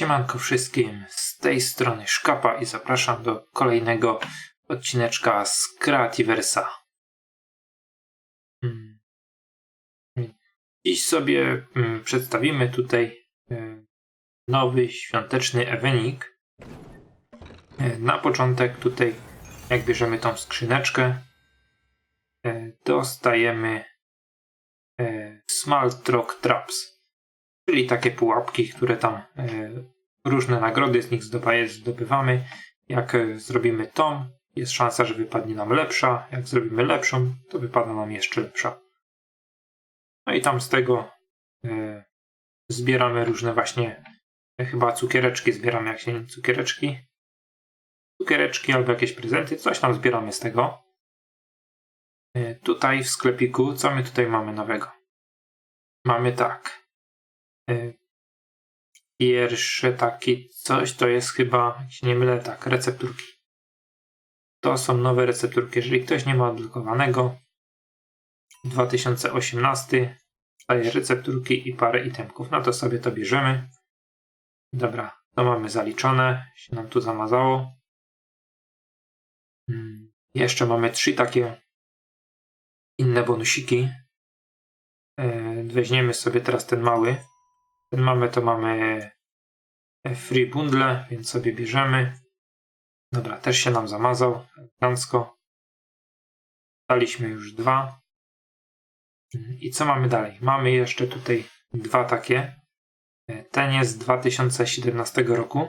Siemanko wszystkim, z tej strony Szkapa i zapraszam do kolejnego odcineczka z Creativersa. Hmm. Dziś sobie mm, przedstawimy tutaj e, nowy świąteczny ewenik. Na początek tutaj, jak bierzemy tą skrzyneczkę, dostajemy Small Rock Traps, czyli takie pułapki, które tam e, różne nagrody z nich zdobywamy. Jak e, zrobimy tą, jest szansa, że wypadnie nam lepsza. Jak zrobimy lepszą, to wypada nam jeszcze lepsza. No i tam z tego e, zbieramy różne właśnie, chyba cukiereczki zbieramy, jak się nie cukiereczki. Cukiereczki albo jakieś prezenty, coś tam zbieramy z tego. Tutaj w sklepiku, co my tutaj mamy nowego? Mamy tak. E, Pierwsze taki coś to jest chyba, jak się nie mylę, tak, recepturki. To są nowe recepturki. Jeżeli ktoś nie ma odblokowanego, 2018 daje recepturki i parę itemków. No to sobie to bierzemy. Dobra, to mamy zaliczone. Się nam tu zamazało. Mm, Jeszcze mamy trzy takie inne bonusiki. E, Weźmiemy sobie teraz ten mały. Mamy to mamy free bundle, więc sobie bierzemy. Dobra, też się nam zamazał elegancko. Daliśmy już dwa. I co mamy dalej? Mamy jeszcze tutaj dwa takie. Ten jest z 2017 roku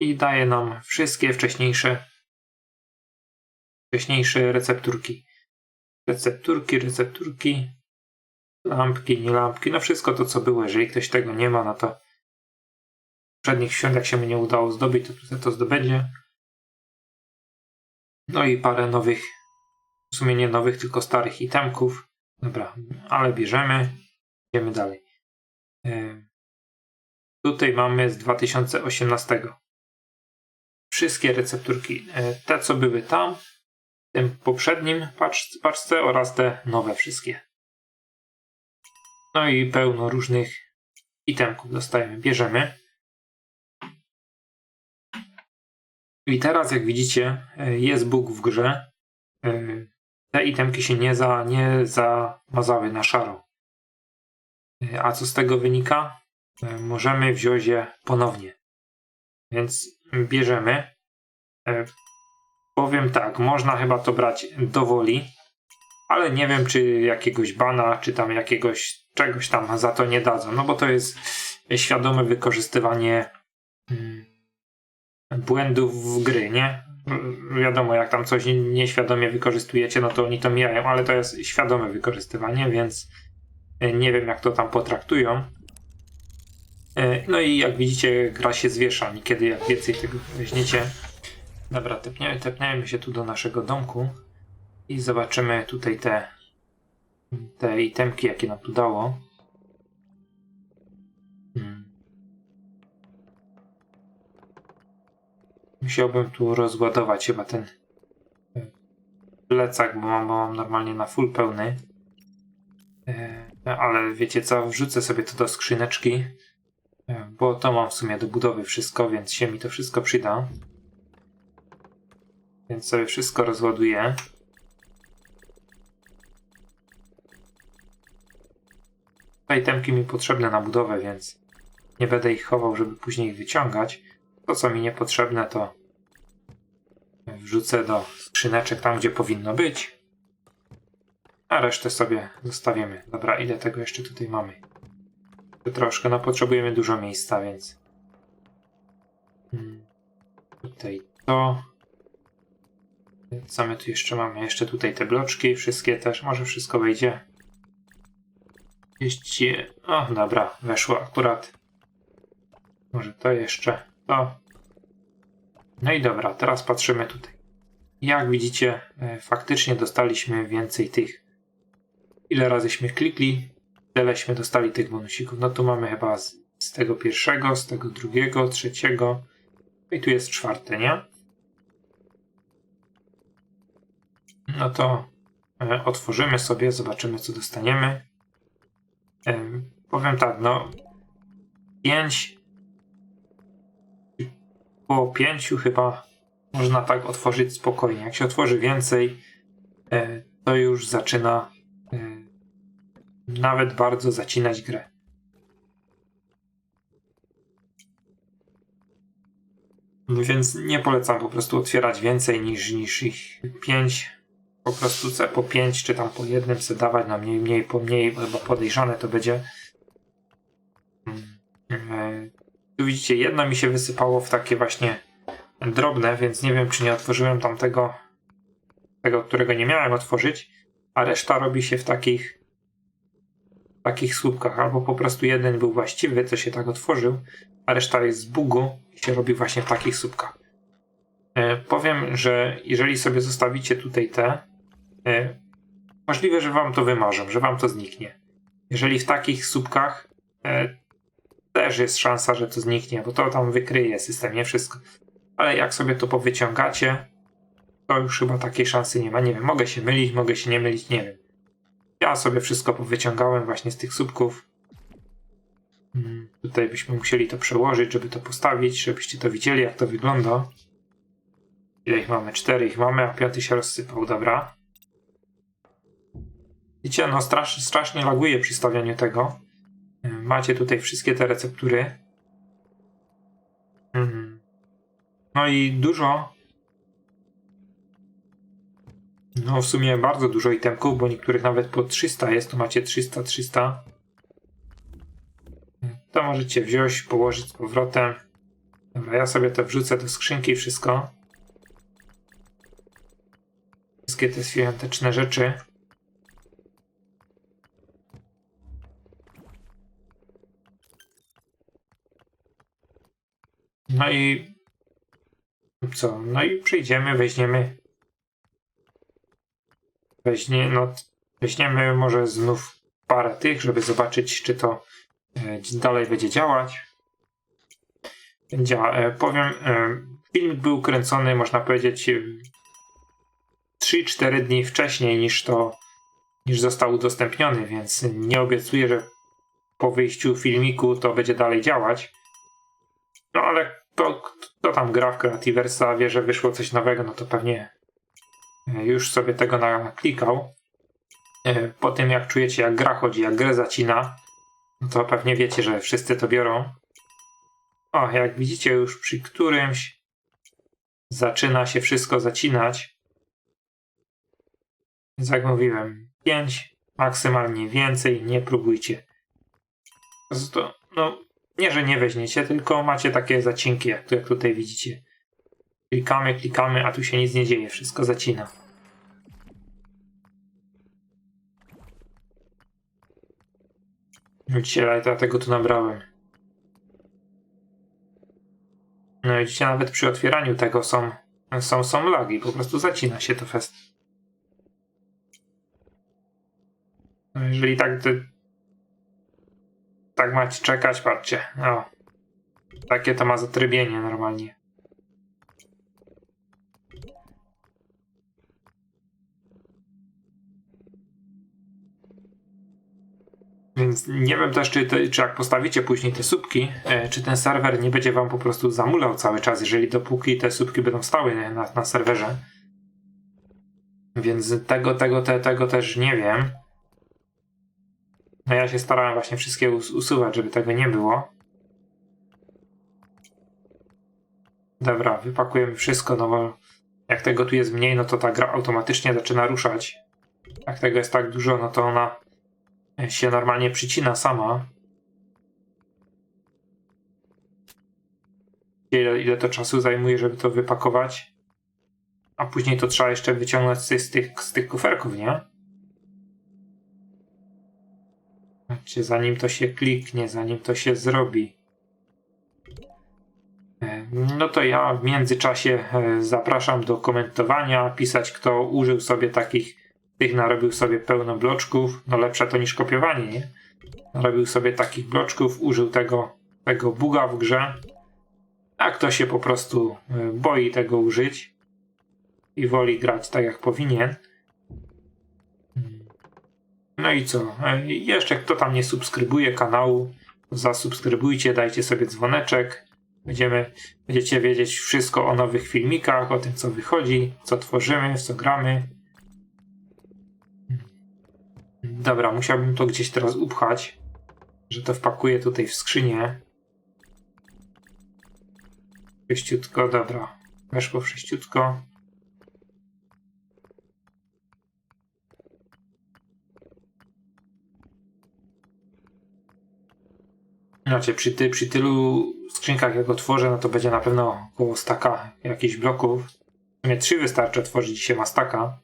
i daje nam wszystkie wcześniejsze wcześniejsze recepturki. Recepturki, recepturki, lampki, nie lampki, no wszystko to co było. Jeżeli ktoś tego nie ma, no to poprzednich świąt, jak się mu nie udało zdobyć, to tutaj to zdobędzie. No i parę nowych, w sumie nie nowych, tylko starych itemków. Dobra, ale bierzemy. Idziemy dalej. E, Tutaj mamy z 2018. Wszystkie recepturki, e, te co były tam, w tym poprzednim pacz, paczce oraz te nowe wszystkie. No i pełno różnych itemków dostajemy. Bierzemy. I teraz, jak widzicie, jest bóg w grze. E, Te itemki się nie, za, nie zamazały na szaro. E, A co z tego wynika? E, Możemy wziąć je ponownie. Więc bierzemy. Powiem tak, można chyba to brać do woli, ale nie wiem, czy jakiegoś bana, czy tam jakiegoś czegoś tam za to nie dadzą. No bo to jest świadome wykorzystywanie mm, błędów w gry, nie? Wiadomo, jak tam coś nieświadomie wykorzystujecie, no to oni to mijają, ale to jest świadome wykorzystywanie, więc e, nie wiem, jak to tam potraktują. E, No i jak widzicie, gra się zwiesza. Niekiedy jak więcej tego weźmiecie. Dobra, tepniemy, tepniemy się tu do naszego domku i zobaczymy tutaj te te itemki, jakie nam tu dało. Hmm. Musiałbym tu rozładować chyba ten e, plecak, bo mam, bo mam normalnie na full pełny. E, Ale wiecie co, wrzucę sobie to do skrzyneczki, e, bo to mam w sumie do budowy wszystko, więc się mi to wszystko przyda. Więc sobie wszystko rozładuję. Te itemki mi potrzebne na budowę, więc nie będę ich chował, żeby później ich wyciągać. To, co mi niepotrzebne, to wrzucę do skrzyneczek tam, gdzie powinno być. A resztę sobie zostawimy. Dobra, ile tego jeszcze tutaj mamy? Troszkę, no potrzebujemy dużo miejsca, więc... Hmm. Tutaj to... Co my tu jeszcze mamy? Jeszcze tutaj te bloczki, wszystkie też. Może wszystko wejdzie. Jeźdźcie. O, dobra, weszło akurat. Może to jeszcze. To. No i dobra, teraz patrzymy tutaj. Jak widzicie, e, faktycznie dostaliśmy więcej tych. Ile razyśmy klikli, tyleśmy dostali tych bonusików. No tu mamy chyba z, z tego pierwszego, z tego drugiego, trzeciego. No I tu jest czwarte, nie? No to e, otworzymy sobie, zobaczymy co dostaniemy. Em, powiem tak, no 5 po pięciu chyba można tak otworzyć spokojnie. Jak się otworzy więcej, e, to już zaczyna e, nawet bardzo zacinać grę. Więc nie polecam po prostu otwierać więcej niż, niż ich 5. Po prostu se po 5 czy tam po jednym se dawać na mniej, mniej, po mniej, chyba podejrzane to będzie. Mm, e, Tu widzicie, jedno mi się wysypało w takie właśnie drobne, więc nie wiem, czy nie otworzyłem tamtego, tego, którego nie miałem otworzyć, a reszta robi się w takich takich słupkach, albo po prostu jeden był właściwy, co się tak otworzył, a reszta jest z bugu i się robi właśnie w takich słupkach. E, powiem, że jeżeli sobie zostawicie tutaj te, możliwe, że wam to wymarzą, że wam to zniknie. Jeżeli w takich słupkach e, też jest szansa, że to zniknie, bo to tam wykryje system, nie wszystko. Ale jak sobie to powyciągacie, to już chyba takiej szansy nie ma. Nie wiem, mogę się mylić, mogę się nie mylić, nie wiem. Ja sobie wszystko powyciągałem właśnie z tych słupków. Mm, Tutaj byśmy musieli to przełożyć, żeby to postawić, żebyście to widzieli, jak to wygląda. Ile ich mamy? Cztery ich mamy, a piąty się rozsypał, dobra. Widzicie, no strasz, strasznie laguje przy stawianiu tego. Y, Macie tutaj wszystkie te receptury. Mhm. No i dużo no w sumie bardzo dużo itemków, bo niektórych nawet po 300 jest, tu macie 300, 300. To możecie wziąć, położyć z powrotem. Dobra, ja sobie to wrzucę do skrzynki wszystko. Wszystkie te świąteczne rzeczy. No i co? No i przyjdziemy, weźmiemy weźmie, no, weźmiemy może znów parę tych, żeby zobaczyć, czy to e, dalej będzie działać. Działa. E, powiem, e, film był kręcony, można powiedzieć, 3-4 dni wcześniej niż to, niż został udostępniony, więc nie obiecuję, że po wyjściu filmiku to będzie dalej działać. No ale to, kto tam gra w Creativersa, wie, że wyszło coś nowego, no to pewnie już sobie tego naklikał. E, po tym jak czujecie jak gra chodzi, jak grę zacina, no to pewnie wiecie, że wszyscy to biorą. O, jak widzicie już przy którymś zaczyna się wszystko zacinać. Więc jak mówiłem, 5, maksymalnie więcej, nie próbujcie. To, no, nie, że nie weźmiecie, tylko macie takie zacinki, jak, jak tutaj widzicie. Klikamy, klikamy, a tu się nic nie dzieje, wszystko zacina. Widzicie, ale ja tego tu nabrałem. No widzicie, nawet przy otwieraniu tego są, są, są lagi, po prostu zacina się to fest. No jeżeli tak, tak macie czekać, patrzcie, o. Takie to ma zatrybienie normalnie. Więc nie wiem też, czy, czy jak postawicie później te słupki, e, czy ten serwer nie będzie wam po prostu zamulał cały czas, jeżeli dopóki te słupki będą stały na, na serwerze. Więc tego, tego, te, tego też nie wiem. No ja się starałem właśnie wszystkie us usuwać, żeby tego nie było. Dobra, wypakujemy wszystko, no bo jak tego tu jest mniej, no to ta gra automatycznie zaczyna ruszać. Jak tego jest tak dużo, no to ona się normalnie przycina sama. Ile, ile to czasu zajmuje, żeby to wypakować? A później to trzeba jeszcze wyciągnąć z, tych, z tych kuferków, nie? Znaczy, zanim to się kliknie, zanim to się zrobi. E, no to ja w międzyczasie e, zapraszam do komentowania, pisać kto użył sobie takich tych narobił sobie pełno bloczków, no lepsze to niż kopiowanie, nie? Narobił sobie takich bloczków, użył tego, tego buga w grze, a kto się po prostu e, boi tego użyć i woli grać tak jak powinien. No i co? E, jeszcze kto tam nie subskrybuje kanału, zasubskrybujcie, dajcie sobie dzwoneczek, Będziemy, będziecie wiedzieć wszystko o nowych filmikach, o tym co wychodzi, co tworzymy, w co gramy. Dobra, musiałbym to gdzieś teraz upchać, że to wpakuję tutaj w skrzynię. Wszyściutko, dobra. Weszło wszyściutko. Znaczy, przy, ty, przy tylu skrzynkach, jak go tworzę, no to będzie na pewno około staka jakichś bloków. Sumie trzy wystarczy tworzyć, dzisiaj ma staka.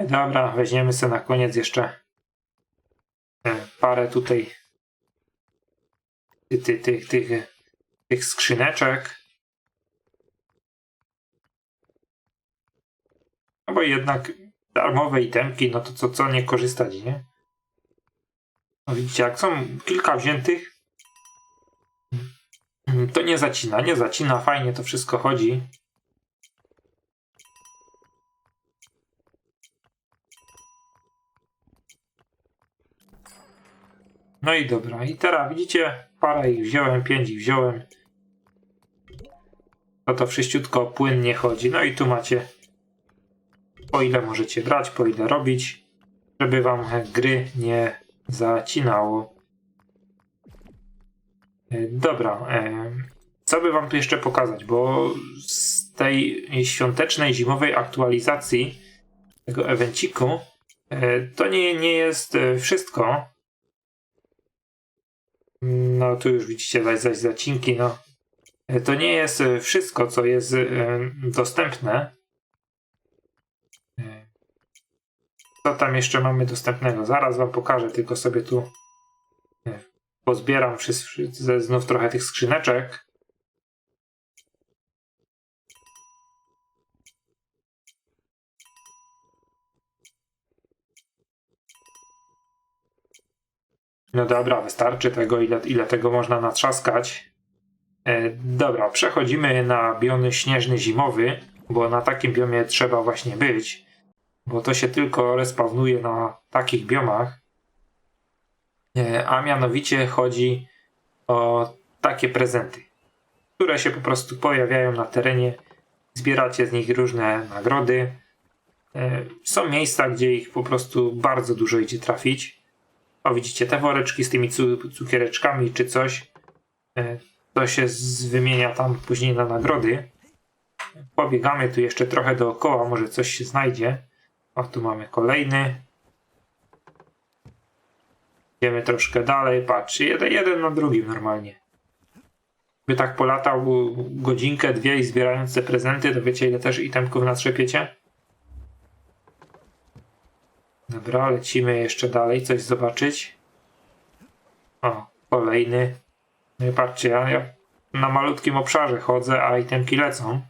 Dobra, weźmiemy sobie na koniec jeszcze e, parę tutaj tych, tych, tych, tych, tych skrzyneczek. No bo jednak darmowe itemki, no to co, co nie korzystać, nie? No widzicie, jak są kilka wziętych, to nie zacina, nie zacina, fajnie to wszystko chodzi. No i dobra, i teraz widzicie, parę ich wziąłem, pięć ich wziąłem. To to wszyściutko płynnie chodzi. No i tu macie po ile możecie brać, po ile robić, żeby wam gry nie zacinało. E, Dobra, e, co by wam tu jeszcze pokazać, bo z tej świątecznej, zimowej aktualizacji tego evenciku e, to nie, nie jest wszystko. No tu już widzicie zaś, zaś zacinki, no. To nie jest wszystko, co jest dostępne. E, Co tam jeszcze mamy dostępnego? Zaraz wam pokażę, tylko sobie tu pozbieram znów trochę tych skrzyneczek. No dobra, wystarczy tego, ile, ile tego można natrzaskać. E, dobra, przechodzimy na biony śnieżny zimowy, bo na takim biomie trzeba właśnie być, bo to się tylko respawnuje na takich biomach. E, a mianowicie chodzi o takie prezenty, które się po prostu pojawiają na terenie. Zbieracie z nich różne nagrody. E, są miejsca, gdzie ich po prostu bardzo dużo idzie trafić. O, widzicie te woreczki z tymi cu- cukiereczkami czy coś. E, To się wymienia tam później na nagrody. Pobiegamy tu jeszcze trochę dookoła, może coś się znajdzie. O, tu mamy kolejny. Idziemy troszkę dalej, patrz, jeden, jeden na drugim normalnie. By tak polatał godzinkę, dwie i zbierając te prezenty, to wiecie ile też itemków natrzepiecie? Dobra, lecimy jeszcze dalej, coś zobaczyć. O, kolejny. No i patrzcie, ja, ja na malutkim obszarze chodzę, a itemki lecą.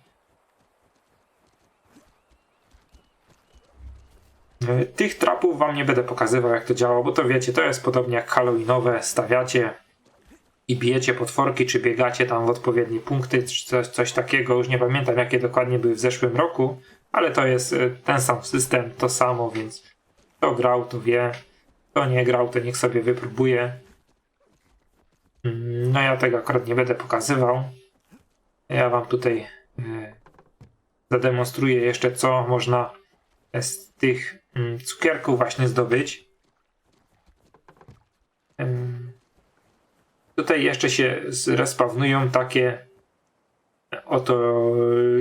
Tych trapów wam nie będę pokazywał jak to działa, bo to wiecie, to jest podobnie jak halloweenowe, stawiacie i bijecie potworki, czy biegacie tam w odpowiednie punkty, czy coś, coś takiego, już nie pamiętam jakie dokładnie były w zeszłym roku, ale to jest e, ten sam system, to samo, więc kto grał, to wie. Kto nie grał, to niech sobie wypróbuje. Mm, No ja tego akurat nie będę pokazywał. Ja wam tutaj e, zademonstruję jeszcze, co można z tych cukierków właśnie zdobyć. Tutaj jeszcze się zrespawnują takie oto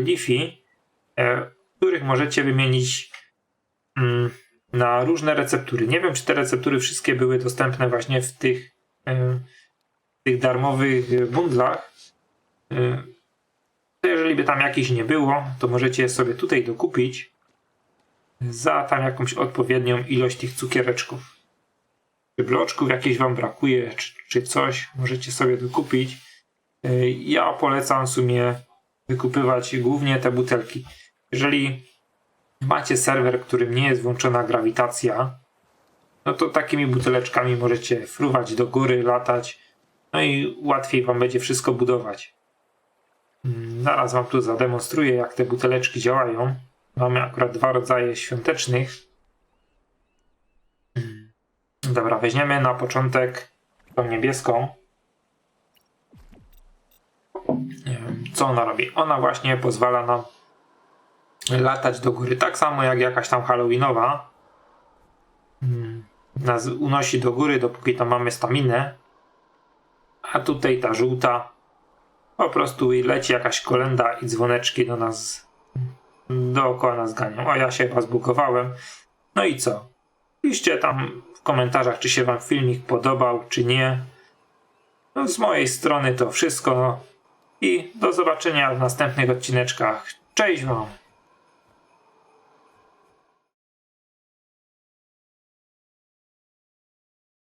Leafy, e, których możecie wymienić mm, na różne receptury. Nie wiem, czy te receptury wszystkie były dostępne właśnie w tych, w tych darmowych bundlach. E, jeżeli by tam jakichś nie było, to możecie sobie tutaj dokupić za tam jakąś odpowiednią ilość tych cukiereczków. Czy bloczków jakieś wam brakuje, czy, czy coś, możecie sobie dokupić. E, Ja polecam w sumie wykupywać głównie te butelki. Jeżeli macie serwer, którym nie jest włączona grawitacja, no to takimi buteleczkami możecie fruwać do góry, latać, no i łatwiej wam będzie wszystko budować. Mm, Zaraz wam tu zademonstruję, jak te buteleczki działają. Mamy akurat dwa rodzaje świątecznych. Mm. Dobra, weźmiemy na początek tą niebieską. co ona robi? Ona właśnie pozwala nam latać do góry, tak samo jak jakaś tam halloweenowa. Mm, Nas unosi do góry, dopóki tam mamy staminę. A tutaj ta żółta po prostu leci jakaś kolenda i dzwoneczki do nas dookoła nas ganią. O, ja się chyba zbugowałem. No i co? Piszcie tam w komentarzach, czy się wam filmik podobał, czy nie. No, z mojej strony to wszystko. I do zobaczenia w następnych odcineczkach. Cześć wam!